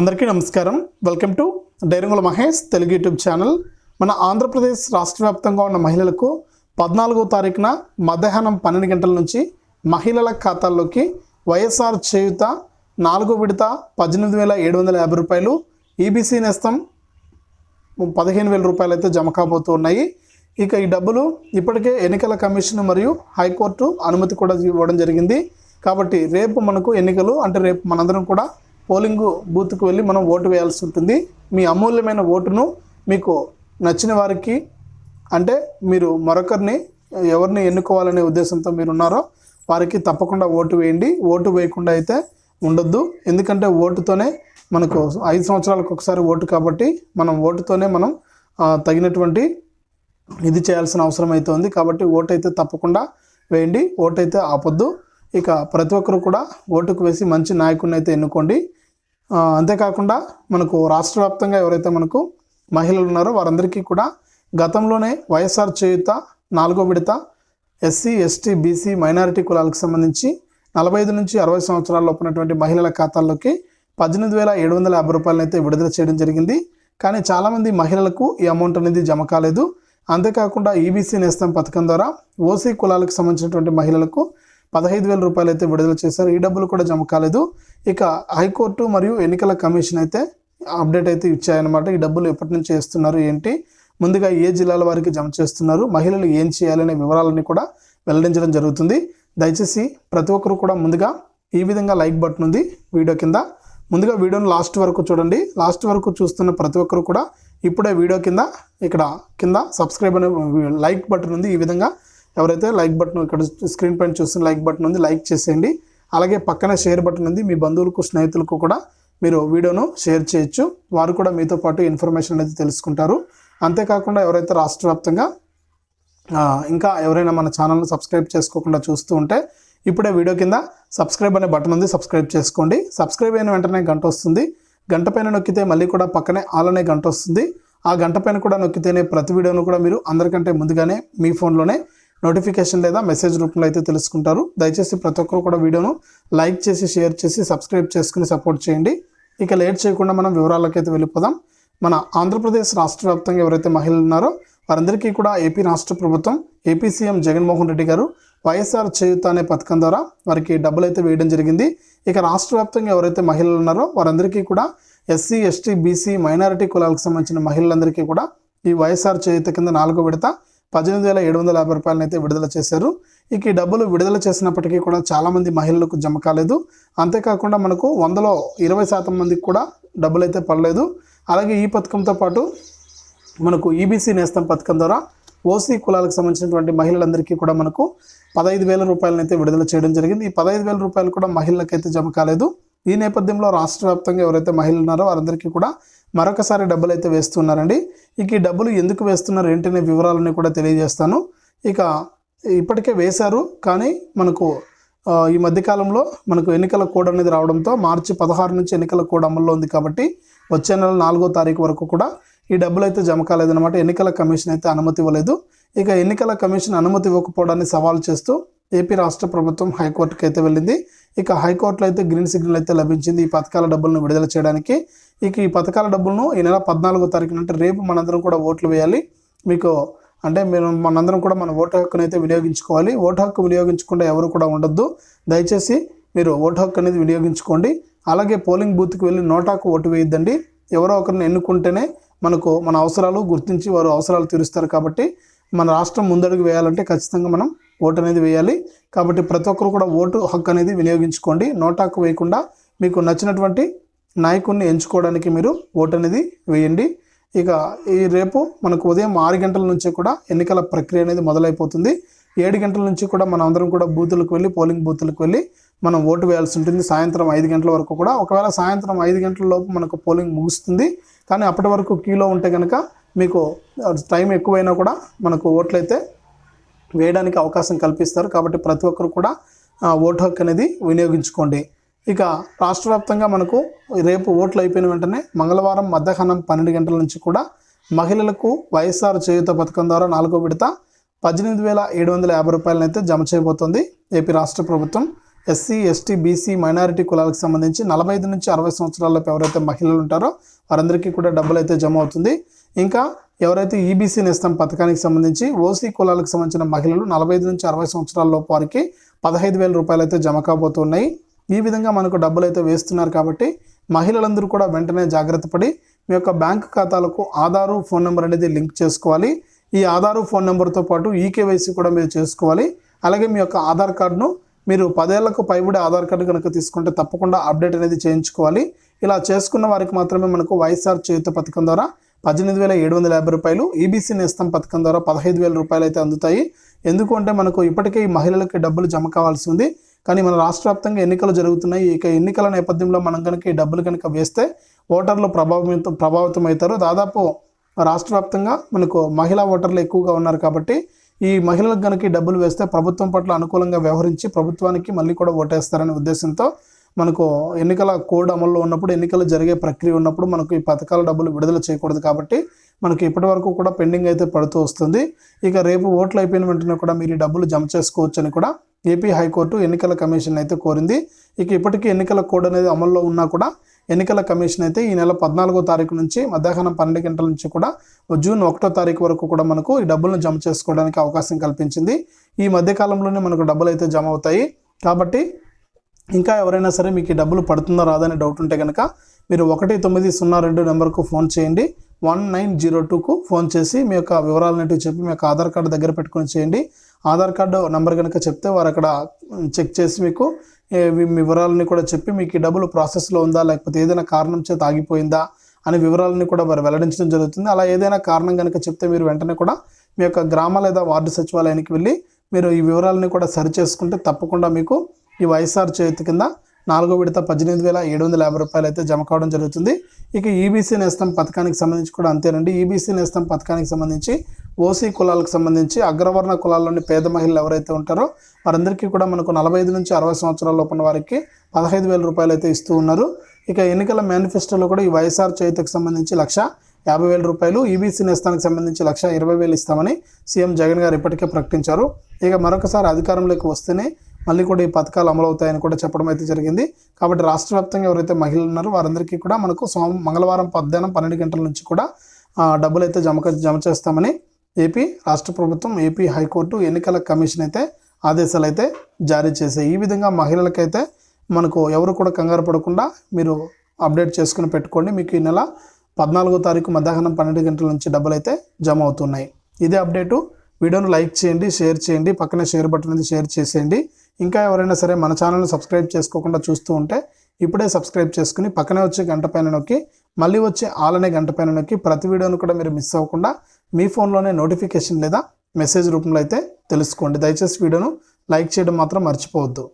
అందరికీ నమస్కారం. Welcome to డైరంగుల మహేష్ తెలుగు యూట్యూబ్ ఛానల్. మన ఆంధ్రప్రదేశ్ రాష్ట్ర వ్యాప్తంగా ఉన్న మహిళలకు పద్నాలుగో తారీఖున మధ్యాహ్నం పన్నెండు గంటల నుంచి మహిళల ఖాతాల్లోకి వైఎస్ఆర్ చేయుత నాలుగో విడత పద్దెనిమిది వేల ఏడు వందల యాభై రూపాయలు ఈబీసీ నేస్తం పదిహేను వేల రూపాయలు అయితే జమ కాబోతూ ఉన్నాయి. ఇక ఈ డబ్బులు ఇప్పటికే ఎన్నికల కమిషన్ మరియు హైకోర్టు అనుమతి కూడా ఇవ్వడం జరిగింది. కాబట్టి రేపు మనకు ఎన్నికలు అంటే రేపు మనందరం కూడా పోలింగ్ బూత్కు వెళ్ళి మనం ఓటు వేయాల్సి ఉంటుంది. మీ అమూల్యమైన ఓటును మీకు నచ్చిన వారికి అంటే మీరు మరొకరిని ఎవరిని ఎన్నుకోవాలనే ఉద్దేశంతో మీరు ఉన్నారో వారికి తప్పకుండా ఓటు వేయండి. ఓటు వేయకుండా అయితే ఉండొద్దు. ఎందుకంటే ఓటుతోనే మనకు ఐదు సంవత్సరాలకు ఒకసారి ఓటు కాబట్టి మనం ఓటుతోనే మనం తగినటువంటి ఇది చేయాల్సిన అవసరం అయితే ఉంది. కాబట్టి ఓటు అయితే తప్పకుండా వేయండి. ఓటు అయితే ఆపొద్దు. ఇక ప్రతి ఒక్కరు కూడా ఓటుకు వేసి మంచి నాయకుడిని అయితే ఎన్నుకోండి. అంతేకాకుండా మనకు రాష్ట్ర వ్యాప్తంగా ఎవరైతే మనకు మహిళలు ఉన్నారో వారందరికీ కూడా గతంలోనే వైఎస్ఆర్ చేయుత నాలుగో విడత ఎస్సీ ఎస్టీ బీసీ మైనారిటీ కులాలకు సంబంధించి నలభై ఐదు నుంచి అరవై సంవత్సరాల్లో ఉన్నటువంటి మహిళల ఖాతాల్లోకి పద్దెనిమిది వేల ఏడు వందల యాభై రూపాయలను అయితే విడుదల చేయడం జరిగింది. కానీ చాలామంది మహిళలకు ఈ అమౌంట్ అనేది జమ కాలేదు. అంతేకాకుండా ఈబీసీ నేస్తం పథకం ద్వారా ఓసీ కులాలకు సంబంధించినటువంటి మహిళలకు పదహైదు వేల రూపాయలు అయితే విడుదల చేశారు. ఈ డబ్బులు కూడా జమ కాలేదు. ఇక హైకోర్టు మరియు ఎన్నికల కమిషన్ అయితే అప్డేట్ అయితే ఇచ్చాయన్నమాట. ఈ డబ్బులు ఎప్పటి నుంచి వేస్తున్నారు ఏంటి? ముందుగా ఏ జిల్లాల వారికి జమ చేస్తున్నారు మహిళలు ఏం చేయాలనే వివరాలన్నీ కూడా వెల్లడించడం జరుగుతుంది. దయచేసి ప్రతి ఒక్కరు కూడా ముందుగా ఈ విధంగా లైక్ బటన్ ఉంది వీడియో కింద. ముందుగా వీడియోను లాస్ట్ వరకు చూడండి. లాస్ట్ వరకు చూస్తున్న ప్రతి ఒక్కరు కూడా ఇప్పుడే వీడియో కింద ఇక్కడ కింద సబ్స్క్రైబ్ అనే లైక్ బటన్ ఉంది. ఈ విధంగా ఎవరైతే లైక్ బటన్ ఇక్కడ స్క్రీన్ పైన చూస్తున్న లైక్ బటన్ ఉంది లైక్ చేసేయండి. అలాగే పక్కన షేర్ బటన్ ఉంది మీ బంధువులకు స్నేహితులకు కూడా మీరు వీడియోను షేర్ చేయొచ్చు. వారు కూడా మీతో పాటు ఇన్ఫర్మేషన్ అనేది తెలుసుకుంటారు. అంతేకాకుండా ఎవరైతే రాష్ట్ర వ్యాప్తంగా ఇంకా ఎవరైనా మన ఛానల్ని సబ్స్క్రైబ్ చేసుకోకుండా చూస్తూ ఉంటే ఇప్పుడే వీడియో కింద సబ్స్క్రైబ్ అనే బటన్ ఉంది సబ్స్క్రైబ్ చేసుకోండి. సబ్స్క్రైబ్ అయిన వెంటనే గంట వస్తుంది. గంట పైన నొక్కితే మళ్ళీ కూడా పక్కనే ఆల్ అనే గంట వస్తుంది. ఆ గంట పైన కూడా నొక్కితేనే ప్రతి వీడియోను కూడా మీరు అందరికంటే ముందుగానే మీ ఫోన్లోనే నోటిఫికేషన్ లేదా మెసేజ్ రూపంలో అయితే తెలుసుకుంటారు. దయచేసి ప్రతి ఒక్కరు కూడా వీడియోను లైక్ చేసి షేర్ చేసి సబ్స్క్రైబ్ చేసుకుని సపోర్ట్ చేయండి. ఇక లేట్ చేయకుండా మనం వివరాలకైతే అయితే వెళ్ళిపోదాం. మన ఆంధ్రప్రదేశ్ రాష్ట్ర వ్యాప్తంగా ఎవరైతే మహిళలు ఉన్నారో వారందరికీ కూడా ఏపీ రాష్ట్ర ప్రభుత్వం ఏపీ సీఎం జగన్మోహన్ రెడ్డి గారు వైఎస్ఆర్ చేయుత అనే పథకం ద్వారా వారికి డబ్బులు అయితే వేయడం జరిగింది. ఇక రాష్ట్ర వ్యాప్తంగా ఎవరైతే మహిళలు ఉన్నారో వారందరికీ కూడా ఎస్సీ ఎస్టీ బీసీ మైనారిటీ కులాలకు సంబంధించిన మహిళలందరికీ కూడా ఈ వైఎస్ఆర్ చేయుత కింద నాలుగో విడత పద్దెనిమిది వేల ఏడు వందల యాభై రూపాయలను అయితే విడుదల చేశారు. ఇక ఈ డబ్బులు విడుదల చేసినప్పటికీ కూడా చాలామంది మహిళలకు జమ కాలేదు. అంతేకాకుండా మనకు వందలో ఇరవై శాతం మందికి కూడా డబ్బులు అయితే పడలేదు. అలాగే ఈ పథకంతో పాటు మనకు ఈబీసీ నేస్తం పథకం ద్వారా ఓసీ కులాలకు సంబంధించినటువంటి మహిళలందరికీ కూడా మనకు పదహైదు వేల రూపాయలను అయితే విడుదల చేయడం జరిగింది. ఈ పదహైదు వేల రూపాయలు కూడా మహిళలకైతే జమ కాలేదు. ఈ నేపథ్యంలో రాష్ట్ర వ్యాప్తంగా ఎవరైతే మహిళలు ఉన్నారో వారందరికీ కూడా మరొకసారి డబ్బులు అయితే వేస్తున్నారండి. ఇక ఈ డబ్బులు ఎందుకు వేస్తున్నారు ఏంటనే వివరాలన్నీ కూడా తెలియజేస్తాను. ఇక ఇప్పటికే వేశారు కానీ మనకు ఈ మధ్యకాలంలో మనకు ఎన్నికల కోడ్ అనేది రావడంతో మార్చి పదహారు నుంచి ఎన్నికల కోడ్ అమల్లో ఉంది కాబట్టి వచ్చే నెల నాలుగో తారీఖు వరకు కూడా ఈ డబ్బులు అయితే జమ కాలేదన్నమాట. ఎన్నికల కమిషన్ అయితే అనుమతి ఇవ్వలేదు. ఇక ఎన్నికల కమిషన్ అనుమతి ఇవ్వకపోవడాన్ని సవాల్ చేస్తూ ఏపీ రాష్ట్ర ప్రభుత్వం హైకోర్టుకి అయితే వెళ్ళింది. ఇక హైకోర్టులో అయితే గ్రీన్ సిగ్నల్ అయితే లభించింది. ఈ పథకాల డబ్బులను విడుదల చేయడానికి. ఇక ఈ పథకాల డబ్బులను ఈ నెల పద్నాలుగో తారీఖున అంటే రేపు మనందరం కూడా ఓట్లు వేయాలి. మీకు అంటే మీరు మనందరం కూడా మన ఓటు హక్కును అయితే వినియోగించుకోవాలి. ఓటు హక్కు వినియోగించకుండా ఎవరు కూడా ఉండొద్దు. దయచేసి మీరు ఓటు హక్కు అనేది వినియోగించుకోండి. అలాగే పోలింగ్ బూత్కి వెళ్ళి నోటాకు ఓటు వేయొద్దండి. ఎవరో ఒకరిని ఎన్నుకుంటేనే మనకు మన అవసరాలు గుర్తించి వారు అవసరాలు తీరుస్తారు కాబట్టి మన రాష్ట్రం ముందడుగు వేయాలంటే ఖచ్చితంగా మనం ఓటు అనేది వేయాలి. కాబట్టి ప్రతి ఒక్కరు కూడా ఓటు హక్కు అనేది వినియోగించుకోండి. నోటాకు వేయకుండా మీకు నచ్చినటువంటి నాయకుడిని ఎంచుకోవడానికి మీరు ఓటు అనేది వేయండి. ఇక ఈ రేపు మనకు ఉదయం ఆరు గంటల నుంచి కూడా ఎన్నికల ప్రక్రియ అనేది మొదలైపోతుంది. ఏడు గంటల నుంచి కూడా మనం అందరం కూడా బూతులకు వెళ్ళి పోలింగ్ బూతులకు వెళ్ళి మనం ఓటు వేయాల్సి ఉంటుంది. సాయంత్రం ఐదు గంటల వరకు కూడా. ఒకవేళ సాయంత్రం ఐదు గంటల లోపు మనకు పోలింగ్ ముగుస్తుంది. కానీ అప్పటి వరకు క్యూలో ఉంటే కనుక మీకు టైం ఎక్కువైనా కూడా మనకు ఓట్లయితే వేయడానికి అవకాశం కల్పిస్తారు. కాబట్టి ప్రతి ఒక్కరు కూడా ఓటు హక్కు అనేది వినియోగించుకోండి. ఇక రాష్ట్ర వ్యాప్తంగా మనకు రేపు ఓట్లు అయిపోయిన వెంటనే మంగళవారం మధ్యాహ్నం పన్నెండు గంటల నుంచి కూడా మహిళలకు వైఎస్ఆర్ చేయూత పథకం ద్వారా నాలుగో విడత పద్దెనిమిది వేల ఏడు వందల యాభై రూపాయలను అయితే జమ చేయబోతోంది. ఏపీ రాష్ట్ర ప్రభుత్వం ఎస్సీ ఎస్టీ బీసీ మైనారిటీ కులాలకు సంబంధించి నలభై ఐదు నుంచి అరవై సంవత్సరాలలోపు ఎవరైతే మహిళలు ఉంటారో వారందరికీ కూడా డబ్బులు అయితే జమ అవుతుంది. ఇంకా ఎవరైతే ఈబీసీ నేస్తం పథకానికి సంబంధించి ఓసీ కులాలకు సంబంధించిన మహిళలు నలభై ఐదు నుంచి అరవై సంవత్సరాల లోపు వారికి పదహైదు వేల రూపాయలు అయితే జమ కాబోతున్నాయి. ఈ విధంగా మనకు డబ్బులు అయితే వేస్తున్నారు కాబట్టి మహిళలందరూ కూడా వెంటనే జాగ్రత్త పడి మీ యొక్క బ్యాంకు ఖాతాలకు ఆధారు ఫోన్ నెంబర్ అనేది లింక్ చేసుకోవాలి. ఈ ఆధారు ఫోన్ నెంబర్తో పాటు ఈకేవైసీ కూడా మీరు చేసుకోవాలి. అలాగే మీ యొక్క ఆధార్ కార్డును మీరు పదేళ్ళకు పైబడి ఆధార్ కార్డు కనుక తీసుకుంటే తప్పకుండా అప్డేట్ అనేది చేయించుకోవాలి. ఇలా చేసుకున్న వారికి మాత్రమే మనకు వైఎస్ఆర్ చేయుత పథకం ద్వారా పద్దెనిమిది వేల ఏడు వందల యాభై రూపాయలు ఈబీసీ నేస్తం పథకం ద్వారా పదహైదు వేల రూపాయలు అయితే అందుతాయి. ఎందుకు అంటే మనకు ఇప్పటికే ఈ మహిళలకి డబ్బులు జమ కావాల్సి ఉంది. కానీ మన రాష్ట్ర వ్యాప్తంగా ఎన్నికలు జరుగుతున్నాయి. ఇక ఎన్నికల నేపథ్యంలో మనం కనుక ఈ డబ్బులు కనుక వేస్తే ఓటర్లు ప్రభావితం ప్రభావితం అవుతారు దాదాపు రాష్ట్ర వ్యాప్తంగా మనకు మహిళా ఓటర్లు ఎక్కువగా ఉన్నారు కాబట్టి ఈ మహిళలకు కనుక డబ్బులు వేస్తే ప్రభుత్వం పట్ల అనుకూలంగా వ్యవహరించి ప్రభుత్వానికి మళ్ళీ కూడా ఓటేస్తారనే ఉద్దేశంతో మనకు ఎన్నికల కోడ్ అమల్లో ఉన్నప్పుడు ఎన్నికలు జరిగే ప్రక్రియ ఉన్నప్పుడు మనకు ఈ పథకాల డబ్బులు విడుదల చేయకూడదు కాబట్టి మనకు ఇప్పటి వరకు కూడా పెండింగ్ అయితే పడుతూ వస్తుంది. ఇక రేపు ఓట్లు అయిపోయిన వెంటనే కూడా మీరు ఈ డబ్బులు జమ చేసుకోవచ్చు అని కూడా ఏపీ హైకోర్టు ఎన్నికల కమిషన్ అయితే కోరింది. ఇక ఇప్పటికీ ఎన్నికల కోడ్ అనేది అమల్లో ఉన్నా కూడా ఎన్నికల కమిషన్ అయితే ఈ నెల పద్నాలుగో తారీఖు నుంచి మధ్యాహ్నం పన్నెండు గంటల నుంచి కూడా జూన్ ఒకటో తారీఖు వరకు కూడా మనకు ఈ డబ్బులను జమ చేసుకోవడానికి అవకాశం కల్పించింది. ఈ మధ్యకాలంలోనే మనకు డబ్బులు అయితే జమ అవుతాయి. కాబట్టి ఇంకా ఎవరైనా సరే మీకు డబ్బులు పడుతుందో రాదని డౌట్ ఉంటే కనుక మీరు ఒకటి తొమ్మిది సున్నా రెండు నెంబర్కు ఫోన్ చేయండి. వన్ నైన్ జీరో టూకు ఫోన్ చేసి మీ యొక్క వివరాలనేటివి చెప్పి మీ యొక్క ఆధార్ కార్డు దగ్గర పెట్టుకొని చేయండి. ఆధార్ కార్డు నెంబర్ కనుక చెప్తే వారు అక్కడ చెక్ చేసి మీకు మీ మీ వివరాలని కూడా చెప్పి మీకు ఈ డబ్బులు ప్రాసెస్లో ఉందా లేకపోతే ఏదైనా కారణం చేత ఆగిపోయిందా అనే వివరాలని కూడా వారు వెల్లడించడం జరుగుతుంది. అలా ఏదైనా కారణం కనుక చెప్తే మీరు వెంటనే కూడా మీ యొక్క గ్రామ లేదా వార్డు సచివాలయానికి వెళ్ళి మీరు ఈ వివరాలని కూడా సరి చేసుకుంటే తప్పకుండా మీకు ఈ వైఎస్ఆర్ చేతి కింద నాలుగో విడత పద్దెనిమిది వేల ఏడు వందల యాభై రూపాయలు అయితే జమ కావడం జరుగుతుంది. ఇక ఈబీసీ నేస్తం పథకానికి సంబంధించి కూడా అంతేనండి. ఈబీసీ నేస్తం పథకానికి సంబంధించి ఓసీ కులాలకు సంబంధించి అగ్రవర్ణ కులాల్లోని పేద మహిళలు ఎవరైతే ఉంటారో వారందరికీ కూడా మనకు నలభై ఐదు నుంచి అరవై సంవత్సరాల లోపల వారికి పదహైదు వేల రూపాయలు అయితే ఇస్తూ ఉన్నారు. ఇక ఎన్నికల మేనిఫెస్టోలో కూడా ఈ వైఎస్ఆర్ చేతికి సంబంధించి లక్ష యాభై వేల రూపాయలు ఈబీసీ నేస్తానికి సంబంధించి లక్ష ఇరవై వేలు ఇస్తామని సీఎం జగన్ గారు ఇప్పటికే ప్రకటించారు. ఇక మరొకసారి అధికారంలోకి వస్తేనే మళ్ళీ కూడా ఈ పథకాలు అమలవుతాయని కూడా చెప్పడం అయితే జరిగింది. కాబట్టి రాష్ట్ర వ్యాప్తంగా ఎవరైతే మహిళలు ఉన్నారో వారందరికీ కూడా మనకు సోమ మంగళవారం మధ్యాహ్నం పన్నెండు గంటల నుంచి కూడా డబ్బులు అయితే జమ జమ చేస్తామని ఏపీ రాష్ట్ర ప్రభుత్వం ఏపీ హైకోర్టు ఎన్నికల కమిషన్ అయితే ఆదేశాలు అయితే జారీ చేశాయి. ఈ విధంగా మహిళలకైతే మనకు ఎవరు కూడా కంగారు పడకుండా మీరు అప్డేట్ చేసుకుని పెట్టుకోండి. మీకు ఈ నెల పద్నాలుగో తారీఖు మధ్యాహ్నం పన్నెండు గంటల నుంచి డబ్బులు అయితే జమ అవుతున్నాయి. ఇదే అప్డేటు. వీడియోను లైక్ చేయండి షేర్ చేయండి. పక్కనే షేర్ బటన్ అనేది షేర్ చేసేయండి. ఇంకా ఎవరైనా సరే మన ఛానల్ని సబ్స్క్రైబ్ చేసుకోకుండా చూస్తూ ఉంటే ఇప్పుడే సబ్స్క్రైబ్ చేసుకుని పక్కనే వచ్చే గంట పైన నొక్కి మళ్ళీ వచ్చే ఆలనే గంట పైన నొక్కి ప్రతి వీడియోను కూడా మీరు మిస్ అవ్వకుండా మీ ఫోన్లోనే నోటిఫికేషన్ లేదా మెసేజ్ రూపంలో అయితే తెలుసుకోండి. దయచేసి వీడియోను లైక్ చేయడం మాత్రం మర్చిపోవద్దు.